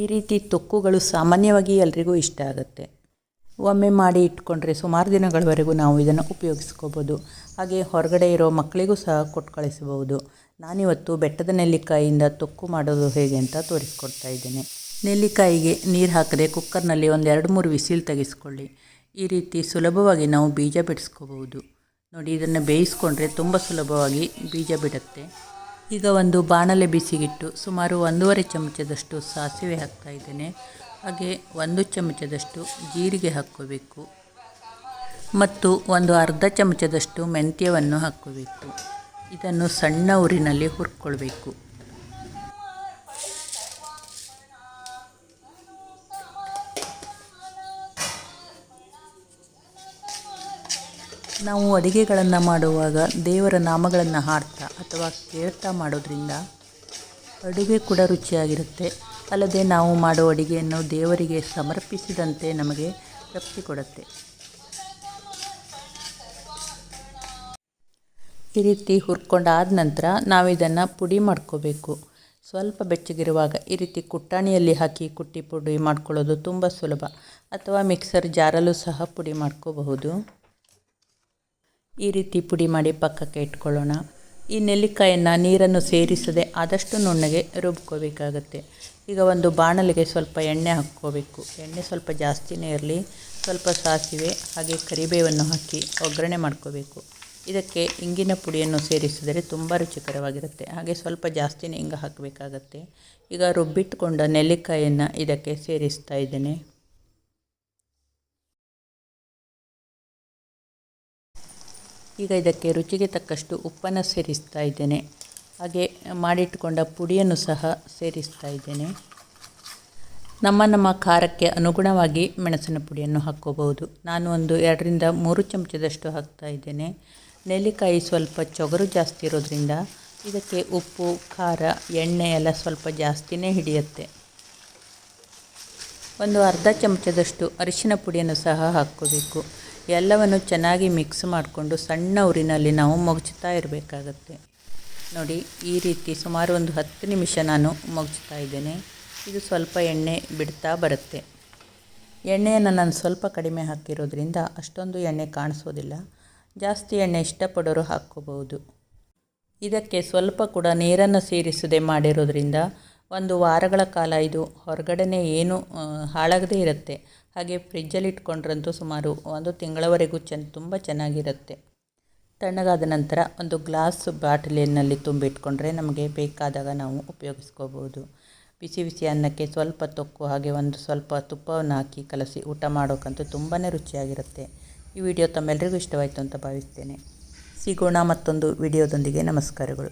ಈ ರೀತಿ ತೊಕ್ಕುಗಳು ಸಾಮಾನ್ಯವಾಗಿ ಎಲ್ರಿಗೂ ಇಷ್ಟ ಆಗುತ್ತೆ. ಒಮ್ಮೆ ಮಾಡಿ ಇಟ್ಕೊಂಡ್ರೆ ಸುಮಾರು ದಿನಗಳವರೆಗೂ ನಾವು ಇದನ್ನು ಉಪಯೋಗಿಸ್ಕೋಬೋದು. ಹಾಗೆ ಹೊರಗಡೆ ಇರೋ ಮಕ್ಕಳಿಗೂ ಸಹ ಕೊಟ್ಟು ಕಳಿಸಬಹುದು. ನಾನಿವತ್ತು ಬೆಟ್ಟದ ನೆಲ್ಲಿಕಾಯಿಯಿಂದ ತೊಕ್ಕು ಮಾಡೋದು ಹೇಗೆ ಅಂತ ತೋರಿಸ್ಕೊಡ್ತಾ ಇದ್ದೇನೆ. ನೆಲ್ಲಿಕಾಯಿಗೆ ನೀರು ಹಾಕದೆ ಕುಕ್ಕರ್ನಲ್ಲಿ ಒಂದು ಎರಡು ಮೂರು ವಿಸಿಲ್ ತೆಗೆಸ್ಕೊಳ್ಳಿ. ಈ ರೀತಿ ಸುಲಭವಾಗಿ ನಾವು ಬೀಜ ಬಿಡಿಸ್ಕೋಬಹುದು. ನೋಡಿ, ಇದನ್ನು ಬೇಯಿಸ್ಕೊಂಡ್ರೆ ತುಂಬ ಸುಲಭವಾಗಿ ಬೀಜ ಬಿಡುತ್ತೆ. ಈಗ ಒಂದು ಬಾಣಲೆ ಬಿಸಿಗಿಟ್ಟು ಸುಮಾರು ಒಂದೂವರೆ ಚಮಚದಷ್ಟು ಸಾಸಿವೆ ಹಾಕ್ತಾ ಇದ್ದೇನೆ. ಹಾಗೆ ಒಂದು ಚಮಚದಷ್ಟು ಜೀರಿಗೆ ಹಾಕ್ಕೋಬೇಕು ಮತ್ತು ಒಂದು ಅರ್ಧ ಚಮಚದಷ್ಟು ಮೆಂತ್ಯವನ್ನು ಹಾಕ್ಕೋಬೇಕು. ಇದನ್ನು ಸಣ್ಣ ಊರಿನಲ್ಲಿ ಹುರ್ಕೊಳ್ಬೇಕು. ನಾವು ಅಡುಗೆಗಳನ್ನು ಮಾಡುವಾಗ ದೇವರ ನಾಮಗಳನ್ನು ಹಾಡ್ತಾ ಅಥವಾ ಕೇಳ್ತಾ ಮಾಡೋದ್ರಿಂದ ಅಡುಗೆ ಕೂಡ ರುಚಿಯಾಗಿರುತ್ತೆ. ಅಲ್ಲದೆ ನಾವು ಮಾಡೋ ಅಡುಗೆಯನ್ನು ದೇವರಿಗೆ ಸಮರ್ಪಿಸಿದಂತೆ ನಮಗೆ ತೃಪ್ತಿ ಕೊಡುತ್ತೆ. ಈ ರೀತಿ ಹುರ್ಕೊಂಡಾದ ನಂತರ ನಾವು ಇದನ್ನು ಪುಡಿ ಮಾಡ್ಕೋಬೇಕು. ಸ್ವಲ್ಪ ಬೆಚ್ಚಗಿರುವಾಗ ಈ ರೀತಿ ಕುಟ್ಟಾಣಿಯಲ್ಲಿ ಹಾಕಿ ಕುಟ್ಟಿ ಪುಡಿ ಮಾಡ್ಕೊಳ್ಳೋದು ತುಂಬ ಸುಲಭ. ಅಥವಾ ಮಿಕ್ಸರ್ ಜಾರಲ್ಲೂ ಸಹ ಪುಡಿ ಮಾಡ್ಕೋಬಹುದು. ಈ ರೀತಿ ಪುಡಿ ಮಾಡಿ ಪಕ್ಕಕ್ಕೆ ಇಟ್ಕೊಳ್ಳೋಣ. ಈ ನೆಲ್ಲಿಕಾಯನ್ನು ನೀರನ್ನು ಸೇರಿಸದೆ ಆದಷ್ಟು ನುಣ್ಣಗೆ ರುಬ್ಕೋಬೇಕಾಗತ್ತೆ. ಈಗ ಒಂದು ಬಾಣಲಿಗೆ ಸ್ವಲ್ಪ ಎಣ್ಣೆ ಹಾಕ್ಕೋಬೇಕು. ಎಣ್ಣೆ ಸ್ವಲ್ಪ ಜಾಸ್ತಿನೇ ಇರಲಿ. ಸ್ವಲ್ಪ ಸಾಸಿವೆ ಹಾಗೆ ಕರಿಬೇವನ್ನು ಹಾಕಿ ಒಗ್ಗರಣೆ ಮಾಡ್ಕೋಬೇಕು. ಇದಕ್ಕೆ ಇಂಗಿನ ಪುಡಿಯನ್ನು ಸೇರಿಸಿದರೆ ತುಂಬ ರುಚಿಕರವಾಗಿರುತ್ತೆ. ಹಾಗೆ ಸ್ವಲ್ಪ ಜಾಸ್ತಿನೇ ಇಂಗ ಹಾಕಬೇಕಾಗತ್ತೆ. ಈಗ ರುಬ್ಬಿಟ್ಕೊಂಡ ನೆಲ್ಲಿಕಾಯನ್ನು ಇದಕ್ಕೆ ಸೇರಿಸ್ತಾ ಇದ್ದೇನೆ. ಈಗ ಇದಕ್ಕೆ ರುಚಿಗೆ ತಕ್ಕಷ್ಟು ಉಪ್ಪನ್ನು ಸೇರಿಸ್ತಾ ಇದ್ದೇನೆ. ಹಾಗೆ ಮಾಡಿಟ್ಟುಕೊಂಡ ಪುಡಿಯನ್ನು ಸಹ ಸೇರಿಸ್ತಾ ಇದ್ದೇನೆ. ನಮ್ಮ ನಮ್ಮ ಖಾರಕ್ಕೆ ಅನುಗುಣವಾಗಿ ಮೆಣಸಿನ ಪುಡಿಯನ್ನು ಹಾಕ್ಕೋಬಹುದು. ನಾನು ಒಂದು ಎರಡರಿಂದ ಮೂರು ಚಮಚದಷ್ಟು ಹಾಕ್ತಾ ಇದ್ದೇನೆ. ನೆಲ್ಲಿಕಾಯಿ ಸ್ವಲ್ಪ ಚೊಗರು ಜಾಸ್ತಿ ಇರೋದ್ರಿಂದ ಇದಕ್ಕೆ ಉಪ್ಪು, ಖಾರ, ಎಣ್ಣೆ ಎಲ್ಲ ಸ್ವಲ್ಪ ಜಾಸ್ತಿನೇ ಹಿಡಿಯುತ್ತೆ. ಒಂದು ಅರ್ಧ ಚಮಚದಷ್ಟು ಅರಿಶಿನ ಪುಡಿಯನ್ನು ಸಹ ಹಾಕ್ಕೋಬೇಕು. ಎಲ್ಲವನ್ನು ಚೆನ್ನಾಗಿ ಮಿಕ್ಸ್ ಮಾಡಿಕೊಂಡು ಸಣ್ಣ ಉರಿನಲ್ಲಿ ನಾವು ಮಗುಚುತ್ತಾ ಇರಬೇಕಾಗತ್ತೆ. ನೋಡಿ, ಈ ರೀತಿ ಸುಮಾರು ಒಂದು ಹತ್ತು ನಿಮಿಷ ನಾನು ಮಗುಚುತ್ತಾ ಇದ್ದೇನೆ. ಇದು ಸ್ವಲ್ಪ ಎಣ್ಣೆ ಬಿಡ್ತಾ ಬರುತ್ತೆ. ಎಣ್ಣೆಯನ್ನು ನಾನು ಸ್ವಲ್ಪ ಕಡಿಮೆ ಹಾಕಿರೋದ್ರಿಂದ ಅಷ್ಟೊಂದು ಎಣ್ಣೆ ಕಾಣಿಸೋದಿಲ್ಲ. ಜಾಸ್ತಿ ಎಣ್ಣೆ ಇಷ್ಟಪಡೋರು ಹಾಕ್ಕೋಬಹುದು. ಇದಕ್ಕೆ ಸ್ವಲ್ಪ ಕೂಡ ನೀರನ್ನು ಸೇರಿಸದೆ ಮಾಡಿರೋದ್ರಿಂದ ಒಂದು ವಾರಗಳ ಕಾಲ ಇದು ಹೊರಗಡೆನೇ ಏನು ಹಾಳಾಗದೇ ಇರುತ್ತೆ. ಹಾಗೆ ಫ್ರಿಜ್ಜಲ್ಲಿ ಇಟ್ಕೊಂಡ್ರಂತೂ ಸುಮಾರು ಒಂದು ತಿಂಗಳವರೆಗೂ ಚೆನ್ನ ತುಂಬ ಚೆನ್ನಾಗಿರುತ್ತೆ. ತಣ್ಣಗಾದ ನಂತರ ಒಂದು ಗ್ಲಾಸ್ ಬಾಟಲಿನಲ್ಲಿ ತುಂಬಿಟ್ಕೊಂಡ್ರೆ ನಮಗೆ ಬೇಕಾದಾಗ ನಾವು ಉಪಯೋಗಿಸ್ಕೋಬೋದು. ಬಿಸಿ ಬಿಸಿ ಅನ್ನಕ್ಕೆ ಸ್ವಲ್ಪ ತೊಕ್ಕು, ಹಾಗೆ ಒಂದು ಸ್ವಲ್ಪ ತುಪ್ಪವನ್ನು ಹಾಕಿ ಕಲಸಿ ಊಟ ಮಾಡೋಕ್ಕಂತೂ ತುಂಬಾ ರುಚಿಯಾಗಿರುತ್ತೆ. ಈ ವಿಡಿಯೋ ತಮ್ಮೆಲ್ಲರಿಗೂ ಇಷ್ಟವಾಯಿತು ಅಂತ ಭಾವಿಸ್ತೇನೆ. ಸಿಗೋಣ ಮತ್ತೊಂದು ವಿಡಿಯೋದೊಂದಿಗೆ. ನಮಸ್ಕಾರಗಳು.